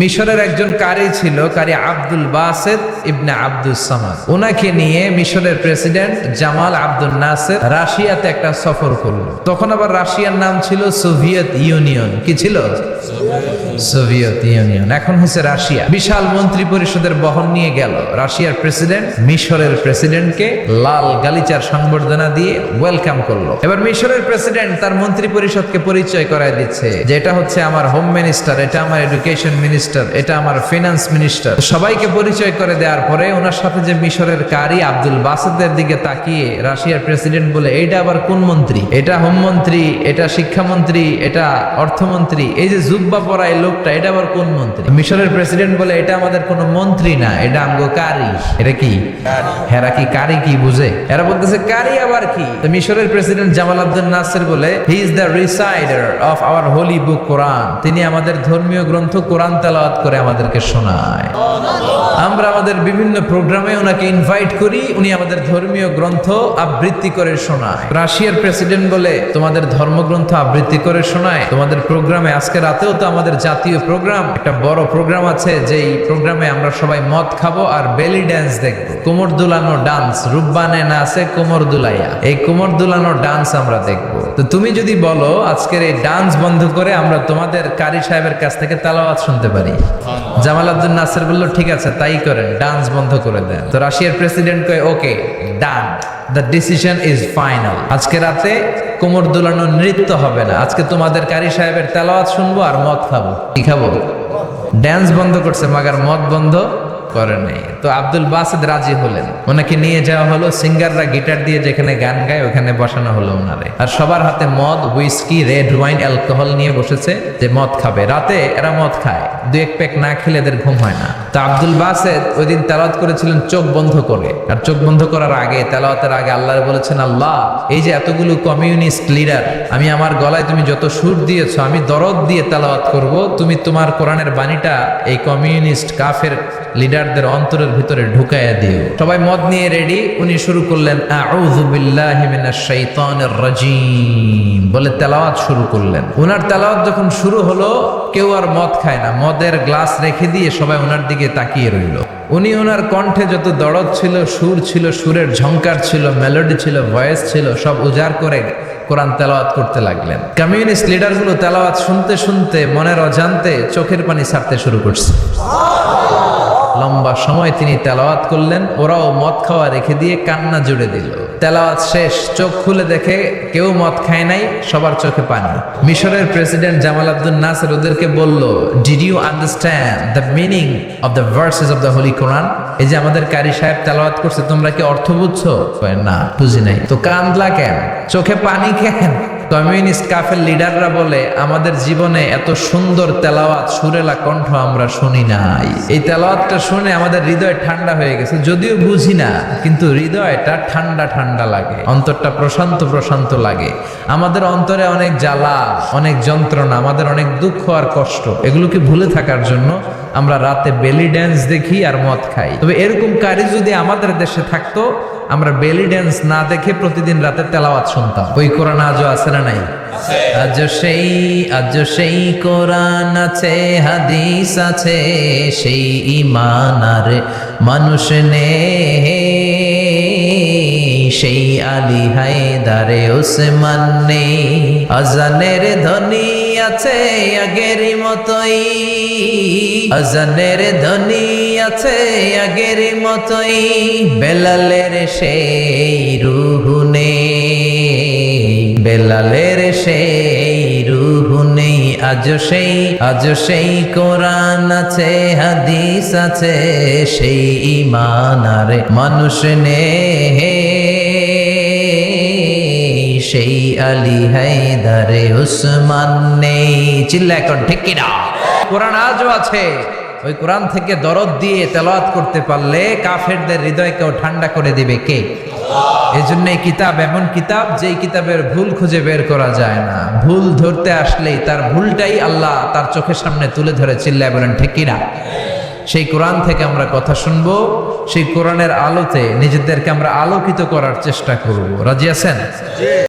মিশরের একজন কারি ছিল, কারি আব্দুল বাসেদ ইবনে আব্দুল সামাদ। ওনাকে নিয়ে মিশরের প্রেসিডেন্ট জামাল আব্দুল নাসের রাশিয়াতে একটা সফর করল। তখন আবার রাশিয়ার নাম ছিল সোভিয়েত ইউনিয়ন। কি ছিল? Soviet Union. এখন হচ্ছে রাশিয়া। বিশাল মন্ত্রী পরিষদের বহন নিয়ে গেল। রাশিয়ার প্রেসিডেন্ট, মিশরের প্রেসিডেন্টকে লাল গালিচার সংবর্ধনা দিয়ে ওয়েলকাম করল। এবার মিশরের প্রেসিডেন্ট তার মন্ত্রী পরিষদকে পরিচয় করায় দিচ্ছে। যে এটা হচ্ছে আমার হোম মিনিস্টার, এটা আমার এডুকেশন মিনিস্টার, এটা আমার ফিনান্স মিনিস্টার। সবাইকে পরিচয় করে দেওয়ার পরে ওনার সাথে যে মিশরের কারি আব্দুল বাসেদের দিকে তাকিয়ে রাশিয়ার প্রেসিডেন্ট বলে, এইটা আবার কোন মন্ত্রী? এটা হোম মন্ত্রী, এটা শিক্ষামন্ত্রী, এটা অর্থমন্ত্রী। এই যে জুব্বা পরা লোকটা এটা আবার কোন মন্ত্রী? মিশরের প্রেসিডেন্ট বলে এটা আমাদের কোন মন্ত্রী না এটা আমগো কারি। এটা কি? হেরা কি কারি কি বুঝে? এরা বলতেছে কারি আবার কি? মিশরের প্রেসিডেন্ট জামাল আব্দুল নাসির বলে he is the reciter of our holy book Quran তিনি আমাদের ধর্মীয় গ্রন্থ কোরআন তেলাওয়াত করে আমাদেরকে শোনায়। আমরা আমাদের বিভিন্ন প্রোগ্রামে ওনাকে ইনভাইট করি উনি আমাদের ধর্মীয় গ্রন্থ আবৃত্তি করে শোনায়। রাশিয়ার প্রেসিডেন্ট বলে তোমাদের ধর্মগ্রন্থ আবৃত্তি করে শোনায়। তোমাদের প্রোগ্রামে আজকে রাতেও তো আমাদের জাতীয় প্রোগ্রাম একটা বড় প্রোগ্রাম আছে যেই প্রোগ্রামে আমরা সবাই মদ খাব আর বেলি ড্যান্স দেখব। কোমর দুলানো ডান্স রূপবানে না আছে কোমর দুলাইয়া। এই কোমর দুলানো ডান্স আমরা দেখব। তো তুমি যদি বলো আজকের এই ডান্স বন্ধ করে আমরা তোমাদের কারি সাহেবের কাছ থেকে তালাওয়াত শুনতে পারি। জামাল আব্দুল নাসের বলল ঠিক আছে তাই করেন ডান্স বন্ধ করে দেন। তো রাশিয়ার প্রেসিডেন্ট কয় okay done the decision is final আজকে রাতে কোমর দোলানো নৃত্য হবে না। আজকে তোমাদের কারি সাহেবের তেলাওয়াত শুনব আর মদ খাব। কি খাব? ড্যান্স বন্ধ করছে, মাগার মদ বন্ধ। করে নেই। তো আব্দুল বাসেদ রাজি হলেন। ওনাকে নিয়ে যাওয়া হলো, সিঙ্গাররা গিটার দিয়ে যেখানে গান গায়, ওখানে বসানো হলো ওনারে। আর সবার হাতে মদ হুইস্কি রেড ওয়াইন অ্যালকোহল নিয়ে বসেছে যে মদ খাবে। রাতে এরা মদ খায়, দু এক প্যাক না খেলে এদের ঘুম হয় না। তো আব্দুল বাসেদ ওই দিন তেলাওয়াত করেছিলেন চোখ বন্ধ করে। আর চোখ বন্ধ করার আগে, তেলাওয়াতের আগে আল্লাহ বলেছেন, আল্লাহ, এই যে এতগুলো কমিউনিস্ট লিডার আমি আমার গলায় তুমি যত সুর দিয়েছ, আমি দরদ দিয়ে তেলাওয়াত করব। তুমি তোমার কোরআনের বাণীটা এই কমিউনিস্ট কাফের লিডারদের অন্তরের ভিতরে ঢুকাইয়া দিও। সবাই মদ নিয়ে রেডি উনি শুরু করলেন বলে তেলাওয়াত শুরু করলেন। উনার তেলাওয়াত যখন শুরু হলো, কেউ আর মদ খায় না। মদের গ্লাস রেখে দিয়ে সবাই ওনার দিকে তাকিয়ে রইল। উনি ওনার কণ্ঠে যত দরদ ছিল, সুর ছিল, সুরের ঝংকার ছিল মেলোডি ছিল ভয়েস ছিল, সব উজাড় করে কোরআন তেলাওয়াত করতে লাগলেন। কমিউনিস্ট লিডারগুলো তেলাওয়াত শুনতে শুনতে, মনের অজান্তে চোখের পানি ছাড়তে শুরু করছে। লম্বা সময় তিনি তেলাওয়াত করলেন, ওরাও মদ খাওয়া রেখে দিয়ে কান্না জুড়ে দিল। তেলাওয়াত শেষ, চোখ খুলে দেখে কেউ মদ খায় নাই, সবার চোখে পানি। মিশরের প্রেসিডেন্ট জামাল আব্দুল নাসের ওদেরকে বলল did you understand the meaning of the verses of the holy Quran এই যে আমাদের কারি সাহেব তেলাওয়াত করছে, তোমরা কি অর্থ বুঝছ? না, বুঝি নাই। তো কান্দলা কেন? চোখে পানি কেন? কমিউনিস্ট কাফের লিডাররা বলে, আমাদের জীবনে এত সুন্দর তেলাওয়াত, সুরেলা কণ্ঠ আমরা শুনি নাই। এই তেলাওয়াতটা শুনে আমাদের হৃদয় ঠান্ডা হয়ে গেছে। যদিও বুঝি না, কিন্তু হৃদয়টা ঠান্ডা ঠান্ডা লাগে। অন্তরটা প্রশান্ত প্রশান্ত লাগে। আমাদের অন্তরে অনেক জ্বালা, অনেক যন্ত্রণা, আমাদের অনেক দুঃখ আর কষ্ট। এগুলোকে ভুলে থাকার জন্য আমরা রাতে বেলি ড্যান্স দেখি আর মদ খাই। তবে এরকম কারি যদি আমাদের দেশে থাকতো, আমরা বেলি ড্যান্স না দেখে প্রতিদিন রাতে তেলাওয়াত শুনতাম। ওই কোরআন আজও আছে না নাই? আজ সেই আজ সেই কোরআন আছে, হাদিস আছে, সেই ইমান আর মানুষ নে সেই আলী হায়দারে ওসমান নেই। আজানের ধ্বনি আছে আগের মতোই। আজানের ধ্বনি আছে আগের মতোই। বেলালের সেই রুহু নেই। বেলালের সেই রুহু নেই আজ সেই আজ সেই কোরআন আছে, হাদিস আছে, সেই ইমান আর মানুষ নেই সেই আলী হায়দারে উসমান নেই চিল্লা এখন ঠিক কিনা? কোরআন আজও আছে। ওই কোরআন থেকে দরদ দিয়ে তেলাওয়াত করতে পারলে কাফেরদের হৃদয়কেও ঠান্ডা করে দিবে কে? এই জন্য এই কিতাব এমন কিতাব যে কিতাবের ভুল খুঁজে বের করা যায় না। ভুল ধরতে আসলেই তার ভুলটাই আল্লাহ তার চোখের সামনে তুলে ধরে, চিল্লায় বলেন, ঠিক সেই কোরআন থেকে আমরা কথা শুনব, সেই কোরআনের আলোতে নিজেদেরকে আমরা আলোকিত করার চেষ্টা করব। রাজি আছেন?